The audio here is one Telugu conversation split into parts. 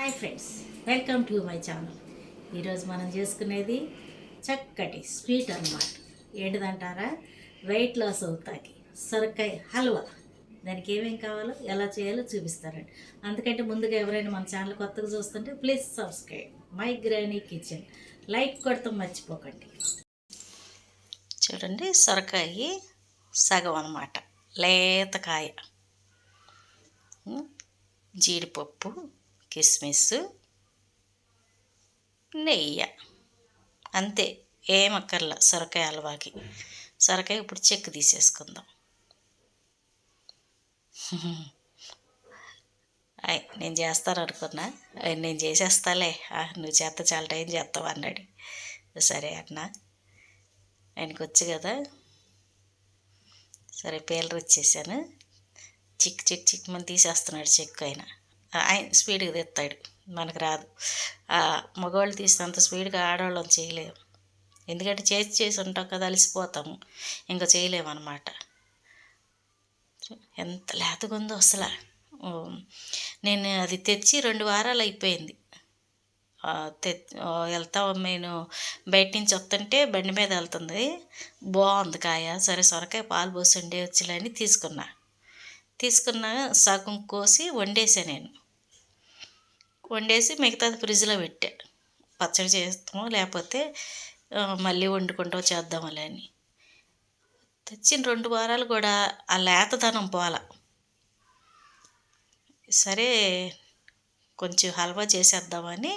Hi friends welcome to my channel ఈరోజు మనం చేసుకునేది చక్కటి స్వీట్ అన్నమాట. ఏంటిదంటారా? వెయిట్ లాస్ అవుతాకి. సొరకాయ హల్వా. దానికి ఏమేం కావాలో ఎలా చేయాలో చూపిస్తారండి. అందుకంటే ముందుగా ఎవరైనా మన ఛానల్ కొత్తగా చూస్తుంటే please subscribe my granny kitchen like కొడతాం మర్చిపోకండి. చూడండి సొరకాయ సగం అన్నమాట. లేతకాయ జీడిపప్పు కిస్మిస్ నెయ్యి. అంతే ఏమక్కర్లా సొరకాయ హల్వాకి. సొరకాయ ఇప్పుడు చెక్కు తీసేసుకుందాం. అయ్ నేను చేస్తాను అనుకున్నా. నేను చేసేస్తాలే. నువ్వు చేస్తా చాలా టైం చేస్తావు అన్నాడు. సరే అన్న ఆయనకు వచ్చు కదా. సరే పేలర్ ఇచ్చేసాను చిక్ చిక్ చిక్ మన తీసేస్తున్నాడు చెక్కు ఆయన. ఆయన స్పీడ్గా తెస్తాడు మనకు రాదు. మగవాళ్ళు తీసినంత స్పీడ్గా ఆడవాళ్ళం చేయలేము ఎందుకంటే చేసి చేసి ఉంటాం కదా అలసిపోతాము. ఇంకా చేయలేమన్నమాట. ఎంత లేతగా ఉందో అసలు నేను అది తెచ్చి రెండు వారాలు అయిపోయింది. తె వెళ్తా నేను? బయట నుంచి వస్తుంటే బండి మీద వెళ్తుంది. బాగుంది కాయ. సరే సొరకాయ పాలు పోసి వండే వచ్చేలని తీసుకున్నా. తీసుకున్న సగం కోసి వండేసా నేను. వండేసి మిగతాది ఫ్రిడ్జ్లో పెట్టా. పచ్చడి చేస్తాము లేకపోతే మళ్ళీ వండుకుంటాం చేద్దామలే అని. తెచ్చిన రెండు వారాలు కూడా ఆ లేతదనం పోల సరే కొంచెం హల్వా చేసేద్దామని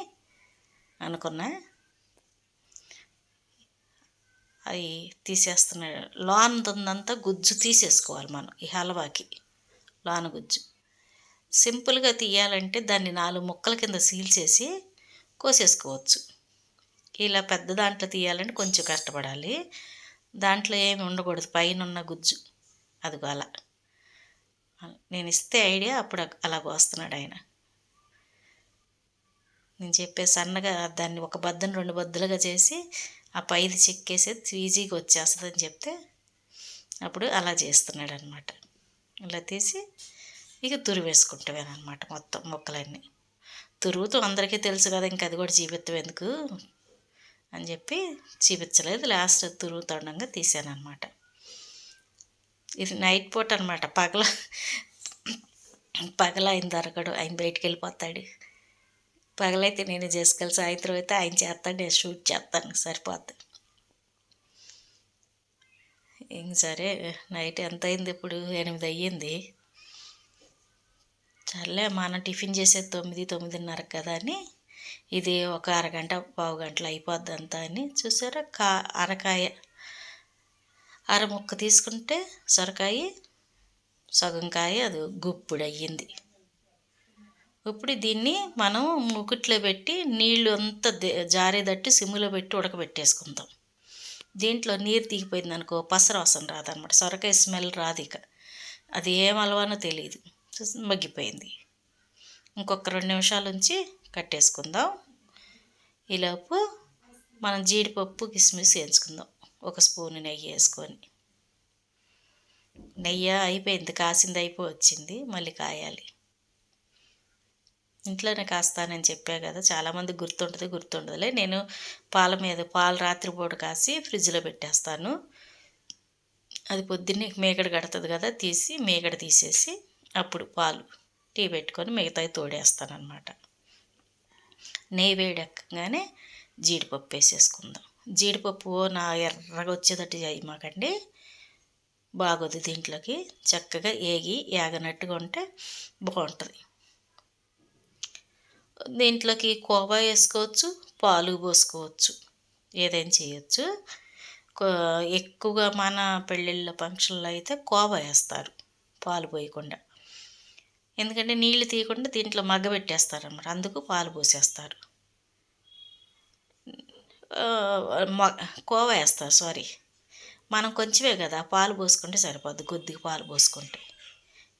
అనుకున్నా. అవి తీసేస్తున్నాడు లోన్ ఉందంతా గుజ్జు తీసేసుకోవాలి మనం ఈ హల్వాకి. లోన గుజ్జు సింపుల్గా తీయాలంటే దాన్ని నాలుగు ముక్కల కింద సీల్ చేసి కోసేసుకోవచ్చు. ఇలా పెద్ద దాంట్లో తీయాలంటే కొంచెం కష్టపడాలి. దాంట్లో ఏమి ఉండకూడదు పైన ఉన్న గుజ్జు. అదిగో అలా. నేను ఇస్తే ఐడియా అప్పుడు అలా కోస్తున్నాడు ఆయన. నేను చెప్పే సన్నగా దాన్ని ఒక బద్దను రెండు బద్దలుగా చేసి ఆ పైది చెక్కేసి ఈజీగా వచ్చేస్తుందని చెప్తే అప్పుడు అలా చేస్తున్నాడు అనమాట ఇలా తీసి ఇక తురివేసుకుంటామేనమాట మొత్తం మొక్కలన్నీ. తురుగుతూ అందరికీ తెలుసు కదా ఇంకా అది కూడా చూపిస్తాం ఎందుకు అని చెప్పి చూపించలేదు. లాస్ట్ తురుగుతుండగా తీసాను అనమాట ఇది నైట్ పూట అనమాట పగల పగల ఆయన దొరకడు. ఆయన బయటికి వెళ్ళిపోతాడు. పగలైతే నేను చేసుకెళ్ళి సాయంత్రం అయితే ఆయన చేస్తాను నేను షూట్ చేస్తాను. సరిపోద్ది. ఇంక సరే నైట్ ఎంత అయింది ఇప్పుడు? ఎనిమిది అయ్యింది. సర్లే మనం టిఫిన్ చేసేది తొమ్మిది తొమ్మిదిన్నర కదా అని. ఇది ఒక అరగంట పావు గంటలు అయిపోద్ది అంతా అని. చూసారా? కా అరకాయ. అర ముక్క తీసుకుంటే సొరకాయ సగం కాయ అది గుప్పుడు అయ్యింది. ఇప్పుడు దీన్ని మనం ముకుట్లో పెట్టి నీళ్ళు అంతా జారేదట్టి సిమ్లో పెట్టి ఉడకబెట్టేసుకుందాం. దీంట్లో నీరు తీగిపోయింది అనుకో పసరవసం రాదనమాట. సొరకాయ స్మెల్ రాదు ఇక. అది ఏం అలవానో తెలియదు మగ్గిపోయింది. ఇంకొక రెండు నిమిషాల నుంచి కట్టేసుకుందాం. ఈలోపు మనం జీడిపప్పు కిస్మిస్ వేయించుకుందాం. ఒక స్పూన్ నెయ్యి వేసుకొని. నెయ్యి అయిపోయింది. కాసింది అయిపోయి వచ్చింది. మళ్ళీ కాయాలి. ఇంట్లోనే కాస్తానని చెప్పా కదా చాలామంది గుర్తుంటుంది గుర్తుండదులే. నేను పాల మీద పాలు రాత్రిపూట కాసి ఫ్రిడ్జ్లో పెట్టేస్తాను. అది పొద్దున్నే మేగడ కడుతుంది కదా తీసి మేకడ తీసేసి అప్పుడు పాలు టీ పెట్టుకొని మిగతాయి తోడేస్తాను అనమాట నెయ్యి వేడెక్కగానే జీడిపప్పు వేసేసుకుందాం. జీడిపప్పు నా ఎర్రగా వచ్చేటట్టు చేయి మాకండి. బాగోదు దీంట్లోకి. చక్కగా ఏగి ఏగనట్టుగా ఉంటే బాగుంటుంది. దీంట్లోకి కోవా వేసుకోవచ్చు పాలు పోసుకోవచ్చు. ఏదైనా చేయొచ్చు. కో- ఎక్కువగా మన పెళ్ళిళ్ళ ఫంక్షన్లో అయితే కోవా వేస్తారు పాలు పోయకుండా. ఎందుకంటే నీళ్ళు తీయకుండా దీంట్లో మగ్గబెట్టేస్తారు అన్నమాట అందుకు పాలు పోసేస్తారు. మ- కోవా వేస్తారు సారీ. మనం కొంచెమే కదా పాలు పోసుకుంటే సరిపోద్ది కొద్దిగా పాలు పోసుకుంటే.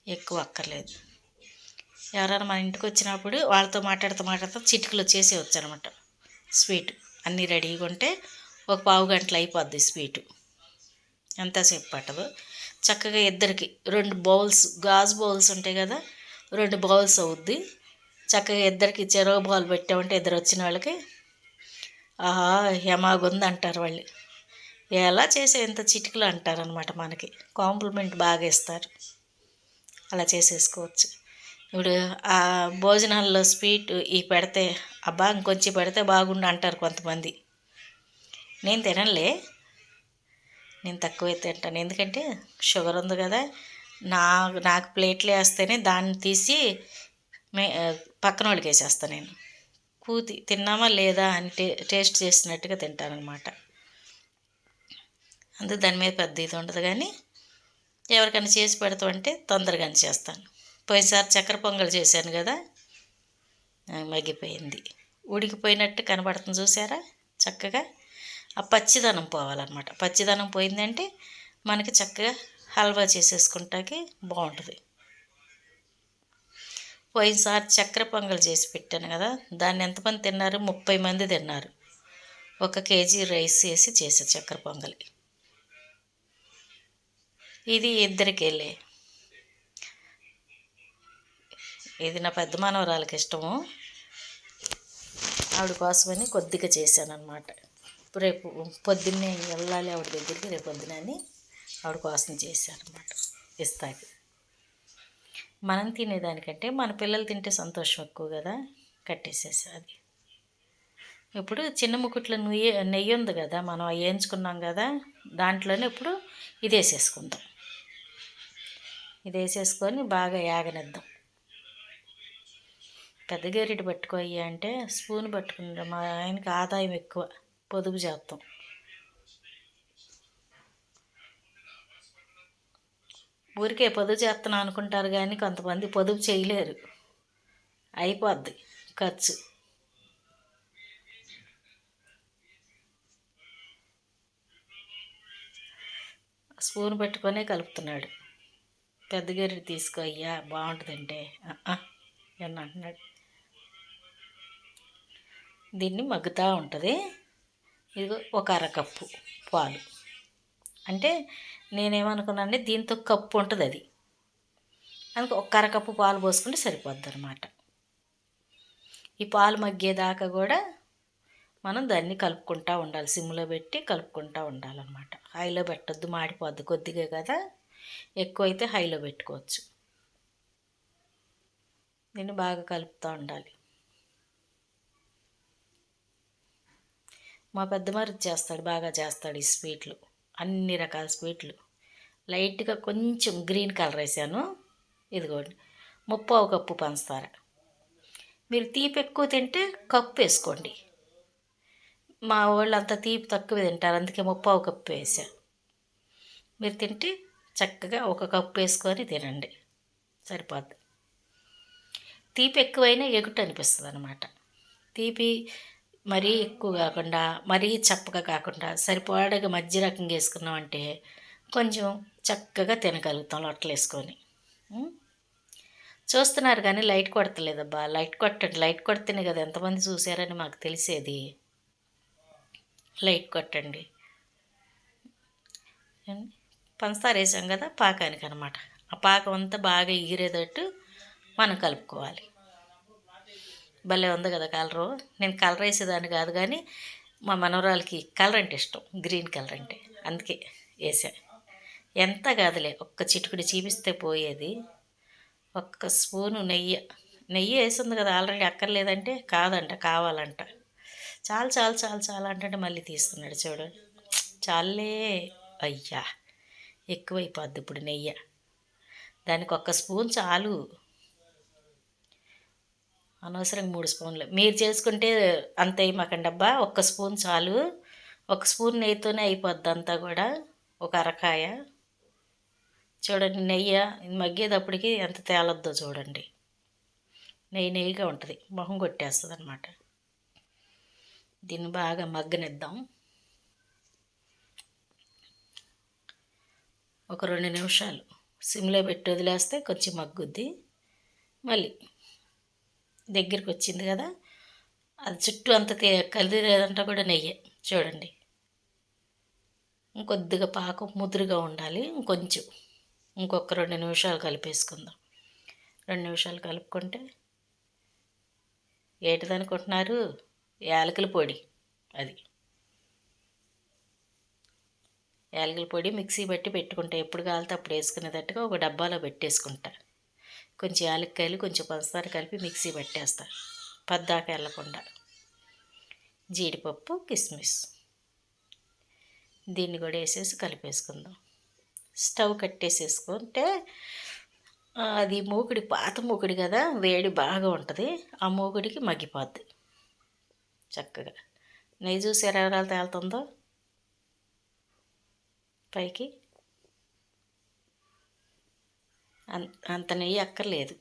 ఎక్కువ అక్కర్లేదు. ఎవరైనా మన ఇంటికి వచ్చినప్పుడు వాళ్ళతో మాట్లాడుతూ మాట్లాడుతూ చిటికలు చేసేవచ్చు అనమాట స్వీట్ అన్నీ రెడీగా ఉంటే ఒక పావు గంటలు అయిపోద్ది స్వీటు. ఎంతసేపు పట్టదు. చక్కగా ఇద్దరికి రెండు బౌల్స్ గాజు బౌల్స్ ఉంటాయి కదా రెండు బౌల్స్ అవుద్ది. చక్కగా ఇద్దరికి చెరో బౌల్ పెట్టామంటే ఇద్దరు వచ్చిన వాళ్ళకి ఆహా హెమాగుంది అంటారు వాళ్ళు. ఎలా చేసే ఇంత చిటికలు అంటారనమాట మనకి. కాంప్లిమెంట్ బాగా ఇస్తారు. అలా చేసేసుకోవచ్చు. ఇప్పుడు ఆ భోజనాల్లో స్వీట్ ఈ పెడితే అబ్బా ఇంకొంచెం పెడితే బాగుండు అంటారు కొంతమంది. నేను తినలే నేను తక్కువే తింటాను. ఎందుకంటే షుగర్ ఉంది కదా నా నాకు ప్లేట్లు వేస్తేనే దాన్ని తీసి మే పక్కన వాళ్ళకి వేసేస్తాను నేను. కూతి తిన్నామా లేదా అని టే టేస్ట్ చేసినట్టుగా తింటానమాట అందుకు దాని మీద పెద్ద ఇది ఉండదు. కానీ ఎవరికైనా చేసి పెడతామంటే తొందరగానే చేస్తాను. పోయినసారి చక్కెర పొంగల్ చేశాను కదా? మగ్గిపోయింది. ఉడికిపోయినట్టు కనబడుతుంది చూసారా? చక్కగా. ఆ పచ్చిదనం పోవాలన్నమాట. పచ్చిదనం పోయిందంటే మనకి చక్కగా హల్వా చేసేసుకుంటాకి బాగుంటుంది. పోయినసారి చక్కెర పొంగల్ చేసి పెట్టాను కదా దాన్ని ఎంతమంది తిన్నారు? ముప్పై మంది తిన్నారు. ఒక కేజీ రైస్ వేసి చేసే చక్కెర పొంగలి. ఇది ఇద్దరికి వెళ్ళే ఇది నా పెద్ద మానవరాలకి ఇష్టము. ఆవిడ కోసమని కొద్దిగా చేశాను అనమాట రేపు పొద్దున్నే వెళ్ళాలి ఆవిడ దగ్గరికి రేపు పొద్దున అని ఆవిడ కోసం చేశారనమాట ఇస్తాకి. మనం తినేదానికంటే మన పిల్లలు తింటే సంతోషం ఎక్కువ కదా కట్టేసేసా అది. ఇప్పుడు చిన్న ముకుట్లో నెయ్యి నెయ్యి ఉంది కదా మనం వేయించుకున్నాం కదా దాంట్లోనే ఇప్పుడు ఇది వేసేసుకుందాం. ఇది వేసేసుకొని బాగా యాగనిద్దాం. పెద్ద గరిట పట్టుకో అయ్యా అంటే స్పూన్ పట్టుకుంటాం మా ఆయనకి ఆదాయం ఎక్కువ పొదుపు చేస్తాం ఊరికే పొదుపు చేస్తాను అనుకుంటారు కానీ కొంతమంది పొదుపు చేయలేరు. అయిపోద్ది ఖర్చు. స్పూన్ పెట్టుకొనే కలుపుతున్నాడు. పెద్ద గరిట తీసుకో అయ్యా బాగుంటుందంటే అని అంటున్నాడు. దీన్ని మగ్గుతూ ఉంటుంది. ఇది ఒక అరకప్పు పాలు. అంటే నేనేమనుకున్నానంటే దీంతో కప్పు ఉంటుంది అది. అందుకు ఒక అరకప్పు పాలు పోసుకుంటే సరిపోద్ది అనమాట ఈ పాలు మగ్గేదాకా కూడా మనం దాన్ని కలుపుకుంటూ ఉండాలి. సిమ్లో పెట్టి కలుపుకుంటూ ఉండాలన్నమాట. హైలో పెట్టద్దు మాడిపోద్ది. కొద్దిగా కదా ఎక్కువ అయితే హైలో పెట్టుకోవచ్చు. దీన్ని బాగా కలుపుతూ ఉండాలి. మా పెద్దమారి చేస్తాడు బాగా చేస్తాడు ఈ స్వీట్లు. అన్ని రకాల స్వీట్లు. లైట్గా కొంచెం గ్రీన్ కలర్ వేసాను. ఇదిగోండి. ముప్పావు కప్పు పంచదార. మీరు తీపి ఎక్కువ తింటే కప్పు వేసుకోండి. మా వాళ్ళు అంత తీపి తక్కువ తింటారు అందుకే ముప్పావు కప్పు వేసా. మీరు తింటే చక్కగా ఒక కప్పు వేసుకొని తినండి. సరిపోద్ది. తీపి ఎక్కువైనా ఎగుట అనిపిస్తుంది అనమాట తీపి మరీ ఎక్కువ కాకుండా మరీ చప్పగా కాకుండా సరిపడగా మధ్య రకంగా వేసుకున్నామంటే కొంచెం చక్కగా తినగలుగుతాం లొట్టలు వేసుకొని. చూస్తున్నారు కానీ లైట్ కొడతలేదబ్బా. లైట్ కొట్టండి. లైట్ కొడితేనే కదా ఎంతమంది చూసారని మాకు తెలిసేది. లైట్ కొట్టండి. పంచదార వేసాం కదా పాకానికి అనమాట ఆ పాకం అంతా బాగా ఎగిరేటట్టు మనం కలుపుకోవాలి. భలే ఉంది కదా కలరు. నేను కలర్ వేసేదాన్ని కాదు కానీ మా మనవరాలకి కలర్ అంటే ఇష్టం. గ్రీన్ కలర్ అంటే. అందుకే వేసా. ఎంత కాదులే ఒక్క చిటుకుడి చీపిస్తే పోయేది. ఒక్క స్పూను నెయ్యి. నెయ్యి వేసింది కదా ఆల్రెడీ అక్కర్లేదంటే కాదంట కావాలంట. చాలు చాలు చాలు చాలు అంటే మళ్ళీ తీస్తున్నాడు చూడండి చాలే. అయ్యా ఎక్కువైపోద్ది ఇప్పుడు నెయ్యి. దానికి ఒక్క స్పూన్ చాలు. అనవసరంగా మూడు స్పూన్లు. మీరు చేసుకుంటే అంత వేయమాకండి అబ్బా. ఒక్క స్పూన్ చాలు. ఒక స్పూన్ నెయ్యితోనే అయిపోద్ది అంతా కూడా. ఒక అరకాయ. చూడండి నెయ్యి మగ్గేటప్పటికి ఎంత తేలొద్దో చూడండి. నెయ్యి నెయ్యిగా ఉంటుంది. మొహం కొట్టేస్తుంది అనమాట దీన్ని బాగా మగ్గనిద్దాం. ఒక రెండు నిమిషాలు సిమ్లో పెట్టి వదిలేస్తే కొంచెం మగ్గుద్ది. మళ్ళీ దగ్గరికి వచ్చింది కదా అది చుట్టూ అంత కలిదిలేదంటే కూడా నెయ్యి. చూడండి. ఇంకొద్దిగా పాకం ముదురుగా ఉండాలి. ఇంకొంచెం. ఇంకొక రెండు నిమిషాలు కలిపేసుకుందాం. రెండు నిమిషాలు కలుపుకుంటే ఏంటిదనుకుంటున్నారు? యాలకుల పొడి అది. యాలకుల పొడి మిక్సీ బట్టి పెట్టుకుంటా. ఎప్పుడు కావాలితే అప్పుడు వేసుకునేటట్టుగా ఒక డబ్బాలో పెట్టేసుకుంటా. కొంచెం యాలక్కాయలు కొంచెం పంచదార కలిపి మిక్సీ పెట్టేస్తా. పద్దాక వెళ్ళకుండా జీడిపప్పు కిస్మిస్. దీన్ని కూడా వేసేసి కలిపేసుకుందాం. స్టవ్ కట్టేసేసుకుంటే అది మూకుడి పాత మూకుడి కదా వేడి బాగా ఉంటుంది. ఆ మూకుడికి మగ్గిపోద్ది. చక్కగా. నెయ్యి చూసి ఎరవరాలు తేలుతుందో? పైకి. అంత నెయ్యి అక్కర్లేదు.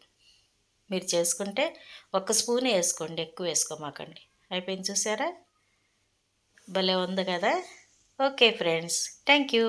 మీరు చేసుకుంటే ఒక స్పూన్ వేసుకోండి ఎక్కువ వేసుకోమాకండి. అయిపోయింది చూసారా? భలే ఉంది కదా? Okay friends thank you.